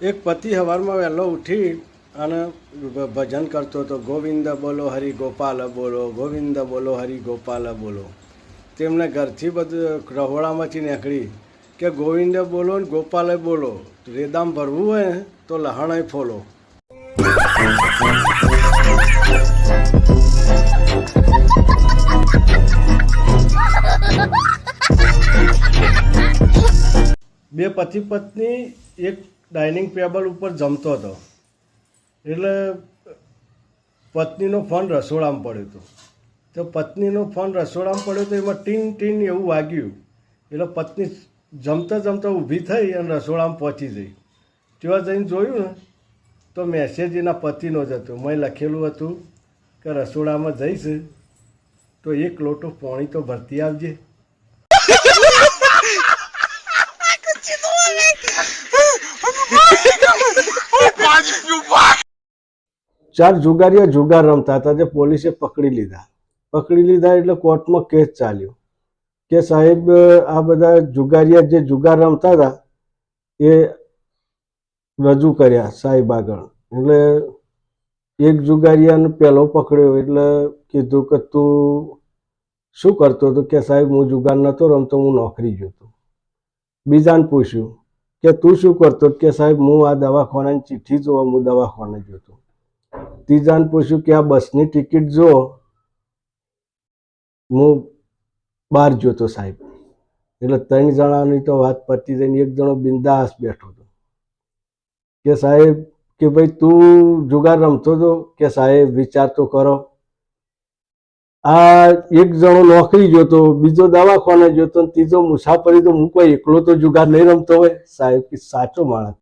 એક પતિ સવારમાં વહેલો ઉઠી અને ભજન કરતો હતો. ગોવિંદ બોલો હરિ ગોપાલ બોલો ગોવિંદ બોલો હરિ ગોપાલ બોલો. તેમને ઘરથી બધું રહોડામાંથી નીકળી કે ગોવિંદ બોલો ને ગોપાલે બોલો. રેદામ ભરવું હોય તો લહાણે ફોલો. બે પતિ પત્ની એક ડાઇનિંગ ટેબલ ઉપર જમતો હતો. એટલે પત્નીનો ફોન રસોડામાં પડ્યો હતો. તો પત્નીનો ફોન રસોડામાં પડ્યો તો એમાં ટીન ટીન એવું વાગ્યું. એટલે પત્ની જમતા જમતા ઊભી થઈ અને રસોડામાં પહોંચી ગઈ. ત્યાં જઈને જોયું ને, તો મેસેજ એના પતિનો જ હતો. મેં લખેલું હતું કે રસોડામાં જઈશ. તો એક લોટો પાણી તો ભરતી આવજે. ચાર જુગારીઓ જુગાર રમતા હતા જે પોલીસે પકડી લીધા. પકડી લીધા એટલે કોર્ટમાં કેસ ચાલ્યો. કે સાહેબ, આ બધા જુગારીયા જે જુગાર રમતા હતા, એ રજૂ કર્યા સાહેબ આગળ. એટલે એક જુગારીયાને પહેલો પકડ્યો એટલે કીધું કે તું શું કરતો હતો? કે સાહેબ, હું જુગાર નહોતો રમતો, હું નોકરી જોતો બીજાને પૂછ્યું કે તું શું કરતો? કે સાહેબ, હું આ દવાખાનાની ચિઠ્ઠી જોવા હું દવાખાને જોતો ત્રીજાને પૂછ્યું કે આ બસની ટિકિટ જો હું બહાર જોતો સાહેબ. એટલે ત્રણ જણાની તો વાત પતી જઈને એક જણો બિંદાસ બેઠો હતો. કે સાહેબ, કે ભાઈ તું જુગાર રમતો હતો? કે સાહેબ, વિચાર તો કરો. આ એક જણો નોકરી જોતો બીજો દવાખાને જોતો ત્રીજો મુસાફરી તો હું કોઈ એકલો તો જુગાર નહીં રમતો હોય? સાહેબ, કે સાચો માણસ.